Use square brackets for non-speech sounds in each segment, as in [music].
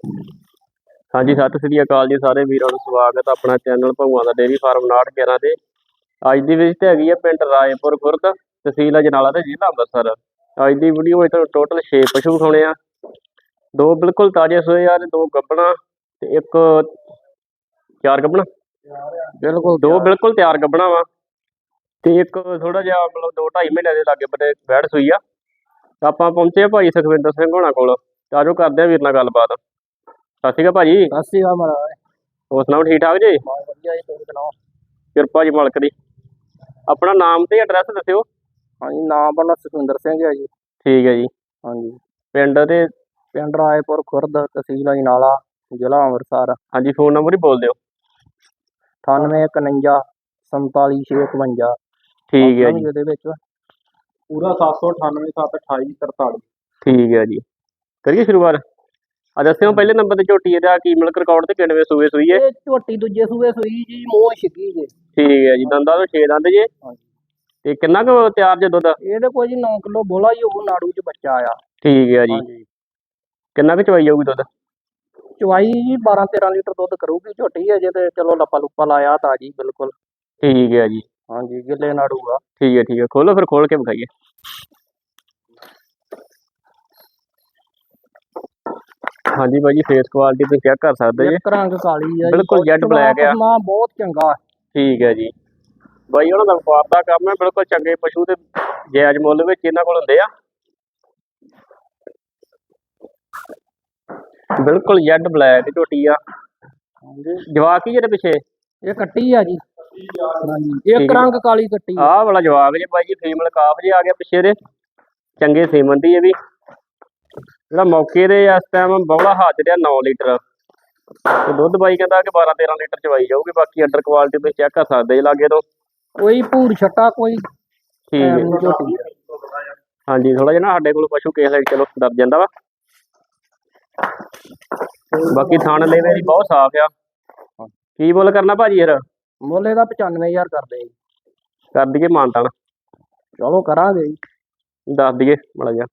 ਹਾਂਜੀ ਸਤਿ ਸ੍ਰੀ ਅਕਾਲ ਜੀ ਸਾਰੇ ਵੀਰਾਂ ਨੂੰ ਸਵਾਗਤ ਹੈ ਆਪਣਾ ਚੈਨਲ ਭਗਵਾਨ ਦਾ ਡੇਰੀ ਫਾਰਮ 6911 ਤੇ। ਅੱਜ ਦੀ ਵਿਜ਼ਿਟ ਹੈਗੀ ਹੈ ਪਿੰਡ ਰਾਏਪੁਰ ਖੁਰਦ ਤਹਿਸੀਲ ਅਜਨਾਲਾ ਤੇ ਜ਼ਿਲ੍ਹਾ ਅੰਮ੍ਰਿਤਸਰ। ਅੱਜ ਦੀ ਵੀਡੀਓ ਵਿੱਚ ਟੋਟਲ 6 ਪਸ਼ੂ ਵਿਖਾਉਣੇ ਆ। ਦੋ ਬਿਲਕੁਲ ਤਾਜ਼ੇ ਸੋਏ ਆ ਤੇ ਦੋ ਗੱਬਣਾ ਤੇ ਇੱਕ ਚਾਰ ਗੱਬਣਾ। ਬਿਲਕੁਲ ਦੋ ਬਿਲਕੁਲ ਤਿਆਰ ਗੱਬਣਾ ਵਾ ਤੇ ਇੱਕ ਥੋੜਾ ਜਿਹਾ ਮਤਲਬ 2 2.5 ਮਹੀਨਿਆਂ ਦੇ ਲਾਗੇ ਬੰਨੇ ਬੈਠ ਸੂਈ ਆ। ਆਪਾਂ ਪਹੁੰਚੇ ਆ ਭਾਈ ਸੁਖਵਿੰਦਰ ਸਿੰਘ ਹੋਣਾ ਕੋਲ। ਤਾਂ ਆਜੋ ਕਰਦੇ ਆ ਵੀਰ ਨਾਲ ਗੱਲਬਾਤ। ਸਤਿ ਸ਼੍ਰੀ ਅਕਾਲ ਭਾਜੀ। ਸਤਿ ਸ਼੍ਰੀ ਅਕਾਲ ਮਹਾਰਾਜ। ਹੋਰ ਸੁਣਾਓ ਠੀਕ ਠਾਕ ਜੀ? ਬਹੁਤ ਵਧੀਆ ਜੀ ਤੁਸੀਂ ਸੁਣਾਓ? ਕਿਰਪਾ ਜੀ ਮਾਲਕ ਦੀ। ਆਪਣਾ ਨਾਮ ਤੇ ਐਡਰੈਸ ਦੱਸਿਓ। ਹਾਂਜੀ ਨਾਮ ਬਣਾ ਸੁਖਿੰਦਰ ਸਿੰਘ ਹੈ ਜੀ। ਠੀਕ ਹੈ ਜੀ। ਹਾਂਜੀ। ਪਿੰਡ ਤੇ ਪਿੰਡ ਰਾਏਪੁਰ ਖੁਰਦ ਤਹਿਸੀਲ ਅਜਨਾਲਾ ਜ਼ਿਲ੍ਹਾ ਅੰਮ੍ਰਿਤਸਰ। ਹਾਂਜੀ ਫੋਨ ਨੰਬਰ ਹੀ ਬੋਲ ਦਿਓ। 9851 47651 ਠੀਕ ਹੈ ਜੀ। ਇਹਦੇ ਵਿੱਚ। ਪੂਰਾ 798 728 43 ਠੀਕ ਹੈ ਜੀ। ਕਰੀਏ ਸ਼ੁਰੂਆਤ? ਆ ਦੱਸਿਓ ਪਹਿਲੇ ਨੰਬਰ ਤੇ ਝੋਟੀ ਇਹਦਾ ਕੀ ਮਿਲਕ ਰਿਕਾਰਡ ਤੇ ਕਿੰਨਵੇਂ ਸੂਏ ਸੂਈ ਹੈ ਇਹ ਝੋਟੀ ਦੂਜੇ ਸੂਏ ਸੂਈ ਜੀ ਮੂੰਹ ਛਿੱਕੀ ਜੀ। ਠੀਕ ਹੈ ਜੀ ਦੰਦਾਂ ਤੋਂ 6 ਦੰਦ ਜੇ। ਤੇ ਕਿੰਨਾ ਕੁ ਤਿਆਰ ਜੇ ਦੁੱਧ? ਇਹਦੇ ਕੋਲ ਜੀ 9 ਕਿਲੋ ਬੋਲਾ ਜੀ ਉਹ ਨਾੜੂ ਚ ਬੱਚਾ ਆਇਆ ਠੀਕ ਹੈ ਜੀ। ਕਿੰਨਾ ਕੁ ਚਵਾਈ ਜਾਊਗੀ ਦੁੱਧ? ਚਵਾਈ ਜੀ 12 13 ਲੀਟਰ ਦੁੱਧ ਕਰੂਗੀ ਝੋਟੀ ਅਜੇ ਤੇ ਚਲੋ ਲੱਪਾ ਲੁੱਪਾ ਲਾਇਆ ਤਾਜੀ ਬਿਲਕੁਲ। ਠੀਕ ਹੈ ਜੀ। ਹਾਂਜੀ ਗਿੱਲੇ ਨਾੜੂ ਆ। ਠੀਕ ਹੈ ਠੀਕ ਹੈ। ਖੋਲੋ ਫਿਰ ਖੋਲ ਕੇ ਵਿਖਾਈਏ। ਹਾਂਜੀ ਭਾਜੀ ਫੇਸ ਕੁਆਲਿਟੀ ਤੁਸੀਂ ਚੈੱਕ ਕਰ ਸਕਦੇ ਜੀ। ਇੱਕ ਰੰਗ ਕਾਲੀ ਆ ਬਿਲਕੁਲ jet black ਆ। ਨਾ ਬਹੁਤ ਚੰਗਾ। ਠੀਕ ਹੈ ਜੀ। ਬਾਈ ਉਹਨਾਂ ਦਾ ਵਪਾਰ ਦਾ ਕੰਮ ਹੈ ਬਿਲਕੁਲ ਚੰਗੇ ਪਸ਼ੂ ਤੇ ਜਾਇਜ਼ ਮੁੱਲ ਵਿੱਚ ਇਹਨਾਂ ਕੋਲ ਹੁੰਦੇ ਆ। ਬਿਲਕੁਲ ਜੈਡ ਬਲੈਕ ਝੋਟੀ ਆ। ਹਾਂਜੀ। ਜਵਾਕ ਹੀ ਜਿਹਦੇ ਪਿੱਛੇ? ਇਹ ਕੱਟੀ ਆ ਜੀ। ਇੱਕ। ਰੰਗ ਕਾਲੀ ਕੱਟੀ ਆ। ਆਹ ਵਾਲਾ ਜਵਾਕ ਜੇ ਬਾਈ ਜੀ ਫੀਮੇਲ ਕਾਫ ਜੇ ਆ ਗਿਆ ਪਿੱਛੇ ਦੇ। ਚੰਗੇ ਸੀਮਨ ਦੀ ਇਹ ਵੀ। ਜਿਹੜਾ ਮੌਕੇ ਦੇ ਇਸ ਟਾਈਮ ਬੌਲਾ ਹਾਜ਼ਰ ਆ 9 ਲੀਟਰ। ਤੇ ਦੁੱਧ ਬਾਈ ਕਹਿੰਦਾ ਕਿ 12 13 ਲੀਟਰ ਚਵਾਈ ਜਾਊਗੀ ਬਾਕੀ ਅੰਡਰ ਕੁਆਲਿਟੀ ਤੁਸੀਂ ਚੈੱਕ ਕਰ ਸਕਦੇ ਜੀ ਲਾਗੇ ਤੋਂ। ਕੋਈ ਭੂਰ ਛੱਟਾ ਕੋਈ। ਠੀਕ ਹੈ। ਹਾਂਜੀ ਥੋੜਾ ਜਿਹਾ ਨਾ ਸਾਡੇ ਕੋਲ ਪਸ਼ੂ ਕੇਸ ਲਈ ਚਲੋ ਦੱਬ ਜਾਂਦਾ ਵਾ। ਬਾਕੀ ਥਣ ਲੈਵੇ ਦੀ ਬਹੁਤ ਸਾਫ਼ ਆ। ਕੀ ਬੋਲ ਕਰਨਾ ਭਾਜੀ ਯਾਰ ਮੁੱਲ ਇਹਦਾ 95000 ਕਰਦੇ ਜੀ ਕਰ ਦਈਏ ਮਾਨਤਾਨ। ਚਲੋ ਕਰਾਂਗੇ ਜੀ। ਦੱਸ ਦਈਏ ਮੜਾ ਜਾ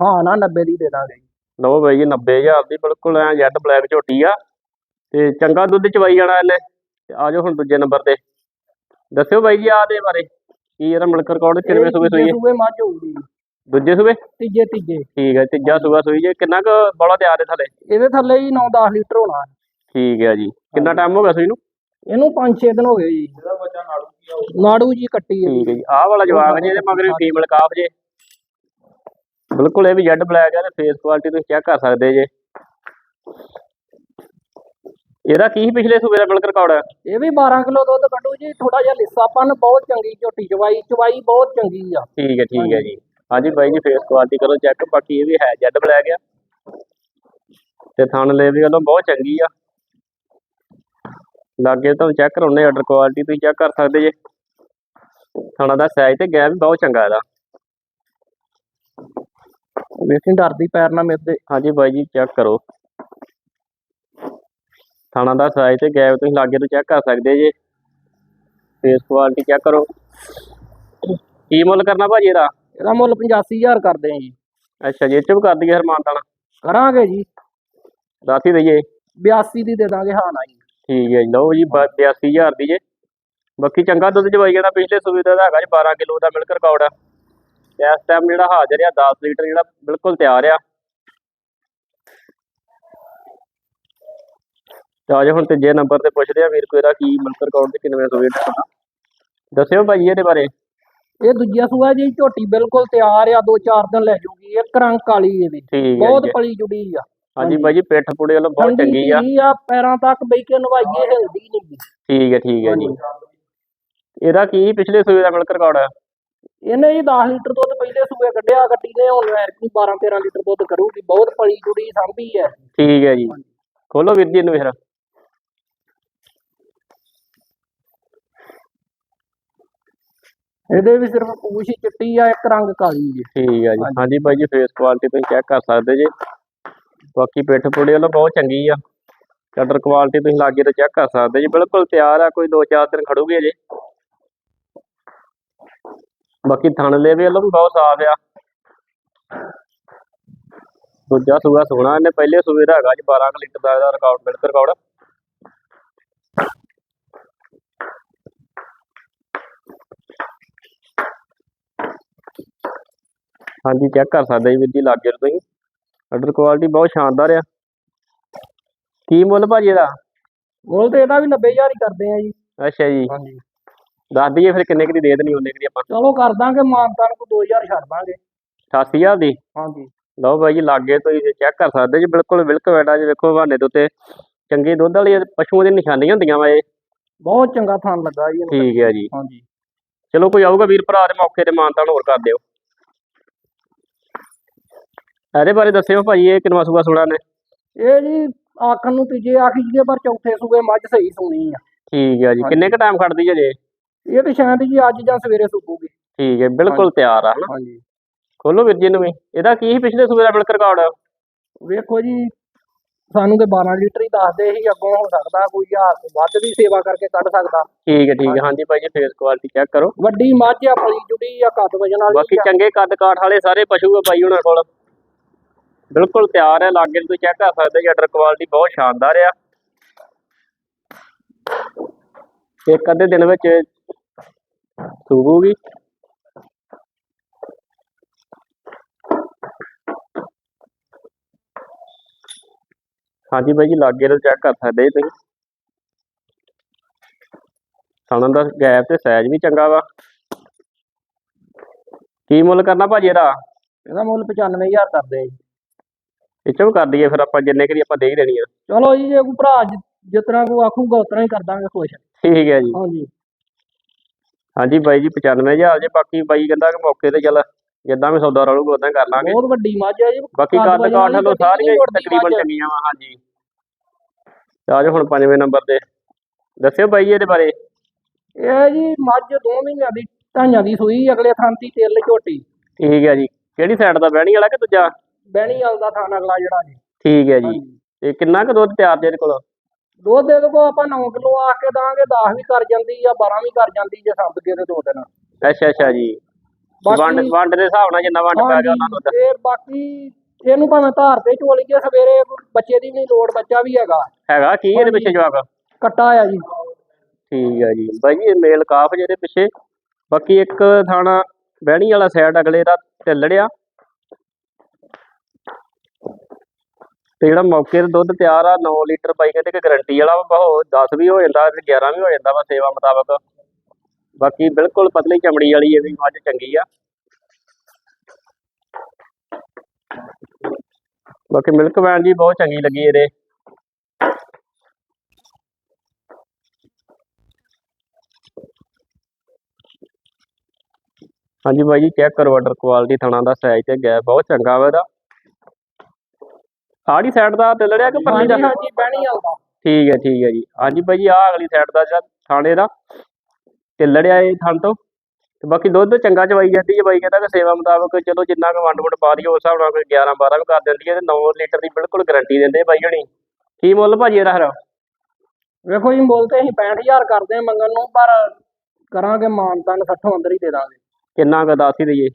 ਹਾਂ ਨਾ 90 ਦੀ ਦੇ ਦਾਂਗੇ ਜੀ। ਲਓ ਬਾਈ ਜੀ 90000 ਦੀ ਬਿਲਕੁਲ ਐ ਜੈਡ ਬਲੈਕ ਝੋਟੀ ਆ। ਤੇ ਚੰਗਾ ਦੁੱਧ ਚਵਾਈ ਜਾਣਾ ਇਹਨੇ। ਤੇ ਆ ਜਾਓ ਹੁਣ ਦੂਜੇ ਨੰਬਰ ਤੇ। ਦੱਸਿਓ ਬਾਈ ਜੀ ਆ ਦੇ ਬਾਰੇ। ਕੀ ਇਹਦਾ ਮਿਲਕ ਰਿਕਾਰਡ ਕਿੰਨਵੇਂ ਸੂਬੇ ਸੂਈ ਹੈ ਸੂਏ ਮੱਝ ਹੋਊਗੀ। ਦੂਜੇ ਸੂਬੇ? ਤੀਜੇ ਤੀਜੇ। ਠੀਕ ਹੈ ਤੀਜਾ ਸੂਬਾ ਸੂਈ ਜੇ। ਕਿੰਨਾ ਕੁ ਬੋਲਾ ਤਿਆਰ ਹੈ ਥੱਲੇ? ਇਹਦੇ ਥੱਲੇ ਜੀ 9-10 ਲੀਟਰ ਹੋਣਾ। ਠੀਕ ਹੈ ਜੀ। ਕਿੰਨਾ ਟਾਈਮ ਹੋ ਗਿਆ ਸੂਈ ਨੂੰ? ਇਹਨੂੰ 5-6 ਦਿਨ ਹੋ ਗਏ ਜੀ। ਇਹਦਾ ਬੱਚਾ ਨਾੜੂ ਕੀ ਆ ਨਾੜੂ ਜੀ ਕੱਟੀ ਹੈ ਠੀਕ ਹੈ ਜੀ। ਆਹ ਵਾਲਾ ਜਵਾਬ ਜੀ ਇਹਦੇ ਮਗਰ ਵੀ ਫੀਮੇਲ ਕਾਫ ਜੇ। ਬਿਲਕੁਲ ਇਹ ਵੀ ਜੈਡ ਬਲੈਕ ਹੈ ਤੇ ਫੇਸ ਕੁਆਲਿਟੀ ਤੁਸੀਂ ਚੈੱਕ ਕਰ ਸਕਦੇ ਜੇ। ਇਹਦਾ ਕੀ ਪਿਛਲੇ ਸੂਬੇ ਦਾ ਮਿਲਕ ਰਿਕਾਰਡ ਹੈ ਇਹ ਵੀ 12 ਕਿਲੋ ਦੁੱਧ ਕੱਢੂ ਜੀ ਥੋੜਾ ਜਿਹਾ ਲਿੱਸਾਪਨ ਬਹੁਤ ਚੰਗੀ ਝੋਟੀ ਚਵਾਈ ਚਵਾਈ ਬਹੁਤ ਚੰਗੀ ਆ। ਠੀਕ ਹੈ ਠੀਕ ਹੈ ਜੀ। ਹਾਂਜੀ ਬਾਈ ਜੀ ਫੇਸ ਕੁਆਲਿਟੀ ਕਰੋ ਚੈੱਕ ਬਾਕੀ ਇਹ ਵੀ ਹੈ ਜੈਡ ਬਲੈਕ ਆ। ਤੇ ਥਣ ਲੈ ਵੀ ਵੱਲੋਂ ਬਹੁਤ ਚੰਗੀ ਆ। ਲਾਗੇ ਤੁਹਾਨੂੰ ਚੈੱਕ ਕਰਾਉਣੇ ਆਰਡਰ ਕੁਆਲਿਟੀ ਤੁਸੀਂ ਚੈੱਕ ਕਰ ਸਕਦੇ ਜੇ। ਥਣਾ ਦਾ ਸਾਈਜ਼ ਤੇ ਗੈਪ ਵੀ ਬਹੁਤ ਚੰਗਾ ਇਹਦਾ। ਵੇਖੀ ਡਰਦੀ ਪੈਰ ਨਾ ਮਿੱਦੇ ਹਾਂਜੀ ਬਾਈ ਜੀ ਚੈੱਕ ਕਰੋ। ਥਾਣਾ ਦਾ ਸਾਈਜ਼ ਤੇ ਗੈਪ ਤੁਸੀਂ ਲਾਗੇ ਤੋਂ ਚੈੱਕ ਕਰ ਸਕਦੇ ਜੇ। ਫੇਸ ਕੁਆਲਿਟੀ ਚੈੱਕ ਕਰੋ। ਕੀ ਮੁੱਲ ਕਰਨਾ ਭਾਜੀ ਇਹਦਾ? ਇਹਦਾ ਮੁੱਲ 85000 ਕਰਦੇ ਆ ਜੀ। ਅੱਛਾ ਜੀ ਇਹ 'ਚ ਵੀ ਕਰ ਦਈਏ ਹਰਮਾਨਤਾਨ ਕਰਾਂਗੇ ਜੀ। ਰਾਤੀ ਦਈਏ? 82 ਦੀ ਦੇ ਦਾਂਗੇ ਹਾਂ ਨਾ ਜੀ ਠੀਕ ਹੈ ਜੀ ਲਓ ਜੀ ਬ- 82000 ਦੀ ਜੇ। ਬਾਕੀ ਚੰਗਾ ਦੁੱਧ ਚਵਾਈ ਜਾਣਾ ਪਿਛਲੇ ਸੁਵਿਧਾ ਦਾ ਹੈਗਾ ਜੀ 12 ਕਿਲੋ ਦਾ ਮਿਲਕ ਰਿਕਾਰਡ ਆ। ਤੇ ਇਸ ਟਾਈਮ ਜਿਹੜਾ ਹਾਜ਼ਰ ਆ 10 ਲੀਟਰ ਜਿਹੜਾ ਬਿਲਕੁਲ ਤਿਆਰ ਆ। ਤੇ ਜਾਓ ਹੁਣ ਤੀਜੇ ਨੰਬਰ ਤੇ ਪੁੱਛਦੇ ਆ ਵੀਰ ਕੋਈ ਇਹਦਾ ਕੀ ਮਿਲਕ ਰਿਕਾਰਡ ਤੇ ਕਿੰਨੇ ਸੂਏ ਦਾ ਦੱਸਿਓ ਭਾਈ ਇਹਦੇ ਬਾਰੇ। ਇਹ ਦੂਜਾ ਸੂਆ ਜੀ ਝੋਟੀ ਬਿਲਕੁਲ ਤਿਆਰ ਆ ਦੋ ਚਾਰ ਦਿਨ ਲੈ ਜੂਗੀ ਇੱਕ ਰੰਗ ਕਾਲੀ ਇਹਦੀ ਠੀਕ ਬਹੁਤ ਜੀ। ਪਲੀ ਜੁੜੀ ਆ। ਹਾਂਜੀ ਜੀ ਪਿੱਠ ਪੁੜੇ ਵੱਲੋਂ ਬਹੁਤ ਚੰਗੀ ਆ। ਧੀ ਆ ਪੈਰਾਂ ਤੱਕ ਬਈ ਕੇ ਨਵਾਈਏ ਹਿਲਦੀ ਨਹੀਂ ਠੀਕ ਹੈ ਠੀਕ ਹੈ ਜੀ। ਇਹਦਾ ਕੀ ਪਿਛਲੇ ਸੂਏ ਦਾ ਮਿਲਕ ਰਿਕਾਰਡ ਆ? ਇਹਨੇ ਜੀ 10 ਲੀਟਰ ਦੁੱਧ ਪਹਿਲੇ ਸੂਏ ਕੱਢਿਆ ਗੱਟੀ ਨੇ ਹੁਣ ਐਰ ਕੀ 12 13 ਲੀਟਰ ਦੁੱਧ ਕਰੂਗੀ ਬਹੁਤ ਪਲੀ ਜੁੜੀ ਸਾਂਭੀ ਹੈ ਠੀਕ ਹੈ ਜੀ। ਖੋਲੋ ਵੀਰ ਜੀ ਇਹਨੂੰ ਫਿਰ। ਇਹਦੇ ਵੀ ਸਿਰਫ ਪੂਛ ਚਿੱਟੀ ਆ ਇੱਕ ਰੰਗ ਕਾਲੀ ਜੀ। ਠੀਕ ਹੈ ਜੀ। ਹਾਂਜੀ ਬਾਈ ਜੀ ਫੇਸ ਕੁਆਲਿਟੀ ਤੁਸੀਂ ਚੈੱਕ ਕਰ ਸਕਦੇ ਜੇ। ਬਾਕੀ ਪਿੱਠ ਪੁੜੇ ਵੱਲੋਂ ਬਹੁਤ ਚੰਗੀ ਆ। ਕਲਰ ਕੁਆਲਿਟੀ ਤੁਸੀਂ ਲਾਗੇ ਤੋਂ ਚੈੱਕ ਕਰ ਸਕਦੇ ਜੀ। ਬਿਲਕੁਲ ਤਿਆਰ ਆ ਕੋਈ 2-4 ਦਿਨ ਖੜੂਗੀ ਅਜੇ ਬਾਕੀ ਥਣ ਲੈ ਵੀ ਬਹੁਤ ਸਾਫ਼ ਆ। ਦੂਜਾ ਸੂਆ ਸੋਣਾ ਇਹਨੇ ਪਹਿਲੇ ਸੂਏ ਦਾ ਹੈਗਾ ਜੀ 12 ਕੁ ਲੀਟਰ ਦਾ ਇਹਦਾ ਰਿਕਾਰਡ ਮਿਲਕ ਰਿਕਾਰਡ ਹਾਂਜੀ ਚੈੱਕ ਕਰ ਸਕਦੇ ਜੀ ਵੀਰ ਜੀ ਲਾਗੇ ਤੋਂ ਤੁਸੀਂ ਆਰਡਰ ਕੁਆਲਿਟੀ ਬਹੁਤ ਸ਼ਾਨਦਾਰ ਆ। ਕੀ ਮੁੱਲ ਭਾਜੀ ਇਹਦਾ? ਮੁੱਲ ਤੇ ਇਹਦਾ ਵੀ 90000 ਹੀ ਕਰਦੇ ਆ ਜੀ। ਅੱਛਾ ਜੀ। ਹਾਂਜੀ। ਦੱਸ ਦਈਏ ਫਿਰ ਕਿੰਨੇ ਕੁ ਦੀ ਦੇ ਦੇਣੀ ਉਹਨੇ ਕੁ ਦੀ ਆਪਾਂ। ਚਲੋ ਕਰ ਦਾਂਗੇ ਮਾਨਤਾਨ ਕੋ 2000 ਛੱਡ ਦਾਂਗੇ। 88000 ਦੀ? ਹਾਂਜੀ। ਲਓ ਬਾਈ ਜੀ ਲਾਗੇ ਤੋਂ ਹੀ ਚੈੱਕ ਕਰ ਸਕਦੇ ਜੀ ਬਿਲਕੁਲ ਬਿਲਕ ਵੈਡਾ ਜੀ ਵੇਖੋ ਬਹਾਨੇ ਦੇ ਉੱਤੇ। ਚੰਗੇ ਦੁੱਧ ਵਾਲੀ ਪਸ਼ੂਆਂ ਦੀਆਂ ਨਿਸ਼ਾਨੀਆਂ ਹੁੰਦੀਆਂ ਵਾ ਇਹ। ਬਹੁਤ ਚੰਗਾ ਥਾਨ ਲੱਗਾ ਜੀ ਇਹਨੂੰ। ਠੀਕ ਹੈ ਜੀ। ਹਾਂਜੀ। ਚਲੋ ਕੋਈ ਆਊਗਾ ਵੀਰ ਭਰਾ ਦੇ ਮੌਕੇ ਤੇ ਮਾਨਤਾਨ ਹੋਰ ਕਰ ਦਿਓ। ਇਹਦੇ ਬਾਰੇ ਦੱਸਿਓ ਭਾਈ ਇਹ ਕਿੰਨਵਾ ਸੂਆ ਸੁਣਾ ਨੇ ਇਹ ਜੀ ਆਖਣ ਨੂੰ ਤੀਜੇ ਆਖੀ ਜੀ ਪਰ ਚੌਥੇ ਸੂਏ ਮੱਝ ਸਹੀ ਸੂਣੀ ਆ। ਠੀਕ ਹੈ ਜੀ ਕਿੰਨੇ ਕ ਟਾਈਮ ਖੜਦੀ ਹੈ ਜੇ? ਇਹ ਤੇ ਸ਼ਾਇਦ ਜੀ ਅੱਜ ਜਾਂ ਸਵੇਰੇ ਸੁੱਕੂਗੀ। ਠੀਕ ਹੈ ਬਿਲਕੁਲ ਤਿਆਰ ਆ। ਹਨਾ ਹਾਂਜੀ। ਖੋਲੋ ਵੀਰ ਜੀ ਨੂੰ ਵੀ। ਇਹਦਾ ਕੀ ਸੀ ਪਿਛਲੇ ਸੂਏ ਦਾ ਰਿਕਾਰਡ? ਵੇਖੋ ਜੀ ਸਾਨੂੰ ਤੇ 12 ਲੀਟਰ ਹੀ ਦੱਸਦੇ ਸੀ ਅੱਗੋਂ ਹੋ ਸਕਦਾ ਕੋਈ ਹਜ਼ਾਰ ਤੋਂ ਵੱਧ ਵੀ ਸੇਵਾ ਕਰਕੇ ਕੱਢ ਸਕਦਾ। ਠੀਕ ਹੈ ਠੀਕ ਹੈ। ਹਾਂਜੀ। ਭਾਈ ਜੀ ਫੇਸ ਕੁਆਲਿਟੀ ਚੈੱਕ ਕਰੋ। ਵੱਡੀ ਮੱਝ ਆ ਪਲੀ ਜੁੜੀ ਆ ਕੱਦ ਵਜਨ ਵਾਲੀ ਬਾਕੀ। ਚੰਗੇ ਕੱਦ ਕਾਠ ਵਾਲੇ ਸਾਰੇ ਪਸ਼ੂ ਆ ਬਾਈ ਉਹਨਾਂ ਕੋਲ। ਬਿਲਕੁਲ ਤਿਆਰ ਹੈ ਲਾਗੇ ਤੁਸੀਂ ਚੈੱਕ ਕਰ ਸਕਦੇ ਜੀ ਆਰਡਰ ਕੁਆਲਿਟੀ ਬਹੁਤ ਸ਼ਾਨਦਾਰ ਆ। ਇੱਕ ਅੱਧੇ ਦਿਨ ਵਿੱਚ ਸੂਗੂਗੀ ਹਾਂਜੀ ਬਾਈ ਜੀ ਲਾਗੇ ਤੋਂ ਚੈੱਕ ਕਰ ਸਕਦੇ ਤੁਸੀਂ। ਸਾਣਨ ਦਾ ਗੈਪ ਤੇ ਸਾਈਜ਼ ਵੀ ਚੰਗਾ ਵਾ। ਕੀ ਮੁੱਲ ਕਰਨਾ ਭਾਜੀ ਇਹਦਾ? ਇਹਦਾ ਮੁੱਲ 95000 ਕਰਦੇ ਆ ਜੀ। ਇਹ ਚੋਂ ਕਰ ਦਈਏ ਫਿਰ ਆਪਾਂ ਜਿੰਨੇ ਕਰੀ ਆਪਾਂ ਦੇ ਹੀ ਦੇਣੀ ਆ। ਚਲੋ ਜੀ ਜੇ ਕੋਈ ਭਰਾ ਜਿ- ਜਿਸ ਤਰ੍ਹਾਂ ਕੋ ਆਖੂਗਾ ਉਸ ਤਰ੍ਹਾਂ ਹੀ ਕਰ ਦਾਂਗੇ ਖੁਸ਼ ਠੀਕ ਹੈ ਜੀ। ਹਾਂਜੀ। ਹਾਂਜੀ ਬਾਈ ਜੀ 95000 ਜੇ ਬਾਕੀ ਬਾਈ ਕਹਿੰਦਾ ਕਿ ਮੌਕੇ ਤੇ ਚੱਲ ਜਿੱਦਾਂ ਵੀ ਸੌਦਾ ਰਲੂਗਾ ਉਦਾਂ ਕਰ ਲਾਂਗੇ। ਬਹੁਤ ਵੱਡੀ ਮੱਝ ਆ ਜੀ। ਬਾਕੀ ਕੱਦ ਕਾਠ ਲੋ ਸਾਰੀਆਂ ਤਕਰੀਬਨ। ਚੰਗੀਆਂ ਵਾ ਹਾਂਜੀ। ਤੇ ਆ ਜਾਓ ਹੁਣ ਪੰਜਵੇਂ ਨੰਬਰ ਤੇ। ਦੱਸਿਓ ਬਾਈ ਇਹਦੇ ਬਾਰੇ। ਇਹ ਜੀ ਮੱਝ ਦੋ ਮਹੀਨਿਆਂ ਦੀ ਢਾਈਆਂ ਦੀ ਸੂਈ ਅਗਲੇ ਥਾਂਤੀ ਤੇਲ ਝੋਟੀ। ਠੀਕ ਹੈ ਜੀ। ਕਿਹੜੀ ਸਾਈਡ ਦਾ ਬਹਿਣੀ ਵਾਲਾ ਕਿ ਦੂਜਾ? ਬਹਿਣੀ ਵਾਲ ਦਾ ਥਾਨ ਅਗਲਾ ਜਿਹੜਾ ਜੀ। ਠੀਕ ਹੈ ਜੀ। ਤੇ ਕਿੰਨਾ ਕੁ ਦੁੱਧ ਤਿਆਰ ਇਹਦੇ ਕੋਲ? ਦੁੱਧ ਦੇ ਕੋ ਆਪਾਂ 9 ਕਿਲੋ ਆ ਕੇ ਦਾਂਗੇ 10 ਵੀ ਕਰ ਜਾਂਦੀ ਆ 12 ਵੀ ਕਰ ਜਾਂਦੀ ਜੇ ਸੰਭ ਕੇ ਤੇ ਦੋ ਦਿਨ। ਅੱਛਾ ਅੱਛਾ ਜੀ। ਵੰਡ ਵੰਡ ਦੇ ਹਿਸਾਬ ਨਾਲ ਜਿੰਨਾ ਵੰਡ ਪੈ ਗਿਆ ਉਹਨਾਂ ਤੇ। ਬਾਕੀ ਇਹਨੂੰ ਭਾਵੇਂ ਧਾਰ ਤੇ ਚੋਲੀ ਜੇ ਸਵੇਰੇ ਬੱਚੇ ਦੀ ਨਹੀਂ ਲੋੜ ਬੱਚਾ ਵੀ ਹੈਗਾ। ਹੈਗਾ ਕੀ ਇਹਦੇ ਪਿੱਛੇ ਜਵਾਬ ਕੱਟਾ ਆ ਜੀ। ਠੀਕ ਹੈ ਜੀ। ਬਾਈ ਜੀ ਇਹ ਮੇਲ ਕਾਫ ਜਿਹਦੇ ਪਿੱਛੇ। ਬਾਕੀ ਇੱਕ ਥਾਣਾ ਬਹਿਣੀ ਵਾਲਾ ਸਾਈਡ ਅਗਲੇ ਦਾ ਢਿੱਲੜਿਆ ਤੇ ਜਿਹੜਾ ਮੌਕੇ ਤੇ ਦੁੱਧ ਤਿਆਰ ਆ 9 ਲੀਟਰ ਬਾਈ ਕਹਿੰਦੇ ਕਿ ਗਾਰੰਟੀ ਵਾਲਾ ਵਾ, ਬਹੁਤ 10 ਵੀ ਹੋ ਜਾਂਦਾ ਤੇ 11 ਵੀ ਹੋ ਜਾਂਦਾ ਵਾ ਸੇਵਾ ਮੁਤਾਬਕ। ਬਾਕੀ ਬਿਲਕੁਲ ਪਤਲੀ ਚਮੜੀ ਵਾਲੀ ਇਹ ਵੀ ਮੱਝ ਚੰਗੀ ਆ। ਬਾਕੀ ਮਿਲਕ ਵੈਨ ਜੀ ਬਹੁਤ ਚੰਗੀ ਲੱਗੀ ਇਹਦੇ। ਹਾਂਜੀ ਬਾਈ ਜੀ ਚੈੱਕ ਕਰੋ ਆਰਡਰ ਕੁਆਲਿਟੀ ਥਣਾ ਦਾ ਸਾਈਜ਼ ਤੇ ਗੈਪ ਬਹੁਤ ਚੰਗਾ ਵਾ ਇਹਦਾ। ਆੜੀ ਸਾਈਡ ਦਾ ਤਿਲੜਿਆ ਕਿ ਪਰਲੀ ਦਾ? ਹਾਂਜੀ ਹਾਂਜੀ ਬਹਿਣੀ ਵਾਲ ਦਾ ਠੀਕ ਹੈ ਠੀਕ ਹੈ ਜੀ। ਹਾਂਜੀ ਬਾਈ ਜੀ ਆਹ ਅਗਲੀ ਸਾਈਡ ਦਾ ਜਿਹੜਾ ਥਾਣੇ ਦਾ ਤਿਲੜਿਆ ਇਹ ਥਣ ਤੋਂ। ਤੇ ਬਾਕੀ ਦੁੱਧ ਚੰਗਾ ਚਵਾਈ ਜਾਂਦੀ ਹੈ ਬਾਈ ਕਹਿੰਦਾ ਕਿ ਸੇਵਾ ਮੁਤਾਬਕ ਚਲੋ ਜਿੰਨਾ ਕੁ ਵੰਡ ਵੰਡ ਪਾ ਦਈਏ ਉਸ ਹਿਸਾਬ ਨਾਲ ਕੋਈ 11 12 ਵੀ ਕਰ ਦਿੰਦੀ ਹੈ ਤੇ 9 ਲੀਟਰ ਦੀ ਬਿਲਕੁਲ ਗਾਰੰਟੀ ਦਿੰਦੇ ਬਾਈ ਜਣੀ ਕੀ ਮੁੱਲ ਭਾਜੀ ਇਹਦਾ ਫਿਰ? ਵੇਖੋ ਜੀ ਮੁੱਲ ਤੇ ਅਸੀਂ 65000 ਕਰਦੇ ਆ ਮੰਗਣ ਨੂੰ ਪਰ ਕਰਾਂਗੇ ਮਾਨਤਾਨ 60 ਅੰਦਰ ਹੀ ਦੇ ਦਾਂਗੇ। ਕਿੰਨਾ ਕੁ ਦੱਸ ਹੀ ਦਈਏ?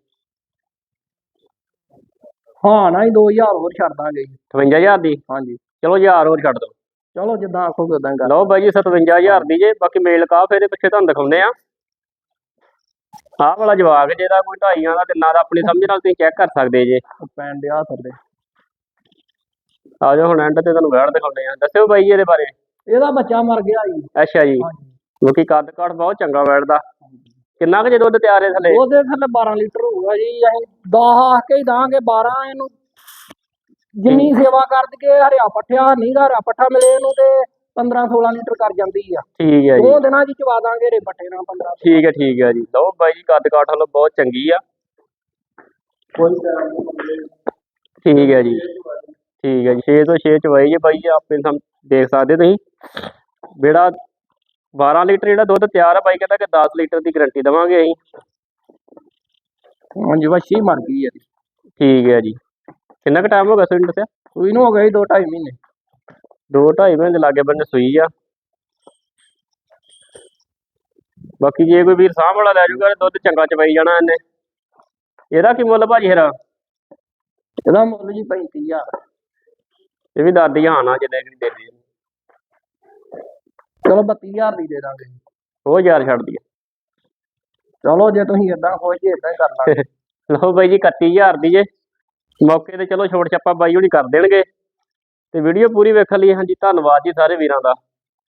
ਹਾਂ ਨਾ ਹੀ 2000 ਹੋਰ ਛੱਡ ਦਾਂਗੇ ਜੀ। 58000 ਦੀ? ਹਾਂਜੀ। ਚਲੋ 1000 ਹੋਰ ਛੱਡ ਦਿਓ। ਚਲੋ ਜਿੱਦਾਂ ਆਖੋਗੇ ਉਦਾਂ ਕਰ ਲਓ ਬਾਈ ਜੀ 57000 ਦੀ ਜੇ ਬਾਕੀ ਮੇਲ ਕਾਫ ਇਹਦੇ ਪਿੱਛੇ ਤੁਹਾਨੂੰ ਦਿਖਾਉਂਦੇ ਆ ਆਹ ਵਾਲਾ ਜਵਾਕ ਜਿਹਦਾ ਕੋਈ ਢਾਈਆਂ ਦਾ ਤਿੰਨਾਂ ਦਾ ਆਪਣੀ ਸਮਝ ਨਾਲ ਤੁਸੀਂ ਚੈੱਕ ਕਰ ਸਕਦੇ ਜੇ। ਪੈਣ ਦਿਆ ਸਕਦੇ ਆ ਜਾਓ ਹੁਣ ਐਂਡ ਤੇ ਤੁਹਾਨੂੰ ਵੈੜ ਦਿਖਾਉਂਦੇ ਆ ਦੱਸਿਓ ਬਾਈ ਜੀ ਇਹਦੇ ਬਾਰੇ। ਇਹਦਾ ਬੱਚਾ ਮਰ ਗਿਆ ਜੀ। ਅੱਛਾ ਜੀ। ਹਾਂਜੀ। ਕਿਉਂਕਿ ਕੱਦ ਕਾਠ ਬਹੁਤ ਚੰਗਾ ਵੈੜ ਦਾ ਕਿੰਨਾ ਕੁ ਜੇ ਦੁੱਧ ਤਿਆਰ ਹੈ ਥੱਲੇ? ਉਹਦੇ ਥੱਲੇ 12 ਲੀਟਰ ਹੋਊਗਾ ਜੀ ਅਸੀਂ 10 ਆਖ ਕੇ ਹੀ ਦਾਂਗੇ 12 ਇਹਨੂੰ। ਜਿੰਨੀ ਸੇਵਾ ਕਰ ਦਈਏ ਹਰਿਆ ਪੱਠਿਆ ਨਹੀਂ ਹਰਿਆ ਪੱਠਾ ਮਿਲੇ ਇਹਨੂੰ ਤੇ 15 16 ਲੀਟਰ ਕਰ ਜਾਂਦੀ ਆ। ਠੀਕ ਹੈ ਜੀ। ਦੋ ਦਿਨਾਂ 'ਚ ਚਵਾ ਦਾਂਗੇ ਰੇ ਪੱਠੇ ਨਾਲ 15 ਠੀਕ ਹੈ ਠੀਕ ਹੈ ਜੀ। ਲਓ ਬਾਈ ਜੀ ਕੱਦ ਕਾਠ ਵੱਲੋਂ ਬਹੁਤ ਚੰਗੀ ਆ। ਕੋਈ ਠੀਕ ਹੈ ਜੀ। ਠੀਕ ਹੈ ਜੀ 6 ਤੋਂ 6 ਚਵਾਈ ਜੇ ਬਾਈ ਜੀ ਆਪੇ ਸਮ ਦੇਖ ਸਕਦੇ ਤੁਸੀਂ। ਜਿਹੜਾ 12 ਲੀਟਰ ਜਿਹੜਾ ਦੁੱਧ ਤਿਆਰ ਆ ਬਾਈ ਕਹਿੰਦਾ ਕਿ 10 ਲੀਟਰ ਦੀ ਗਾਰੰਟੀ ਦਵਾਂਗੇ ਅਸੀਂ। ਹਾਂਜੀ ਵੱਛੀ ਮਰ ਗਈ ਇਹਦੀ ਠੀਕ ਹੈ ਜੀ। ਕਿੰਨਾ ਕੁ ਟਾਈਮ ਹੋ ਗਿਆ ਸੂਈ ਨੂੰ ਦੱਸਿਆ? ਸੂਈ ਨੂੰ ਹੋ ਗਏ 2 2.5 ਮਹੀਨੇ। ਦੋ ਢਾਈ ਮਹੀਨੇ ਦੇ ਲਾਗੇ ਬੰਨੇ ਸੂਈ ਆ। ਬਾਕੀ ਜੇ ਕੋਈ ਵੀਰ ਸਾਂਭ ਵਾਲਾ ਲੈ ਜਾਊਗਾ ਤੇ ਦੁੱਧ ਚੰਗਾ ਚਵਾਈ ਜਾਣਾ ਇਹਨੇ। ਇਹਦਾ ਕੀ ਮੁੱਲ ਭਾਜੀ ਫਿਰ? ਇਹਦਾ ਮੁੱਲ ਜੀ 35000 ਇਹ ਵੀ ਦਾਦੀ ਹਾਂ ਨਾ ਜਿੰਨੇ ਕਿ ਦੇ ਦੇ ਚਲੋ 32000 ਦੀ ਦੇ ਦਾਂਗੇ ਉਹ ਯਾਰ ਛੱਡ ਦਈਏ ਚਲੋ ਜੇ ਤੁਸੀਂ ਇਦਾਂ ਖੁਸ਼ ਜੇ ਇਦਾਂ ਹੀ ਕਰ ਲਾਂਗੇ। [laughs] ਲਓ ਬਾਈ ਜੀ 31000 ਦੀ ਜੇ। ਮੌਕੇ ਤੇ ਚਲੋ ਛੋਟ ਛੱਪਾ ਬਾਈ ਹੁਣੀ ਕਰ ਦੇਣਗੇ। ਤੇ ਵੀਡੀਓ ਪੂਰੀ ਵੇਖਣ ਲਈ ਹਾਂਜੀ ਧੰਨਵਾਦ ਜੀ ਸਾਰੇ ਵੀਰਾਂ ਦਾ।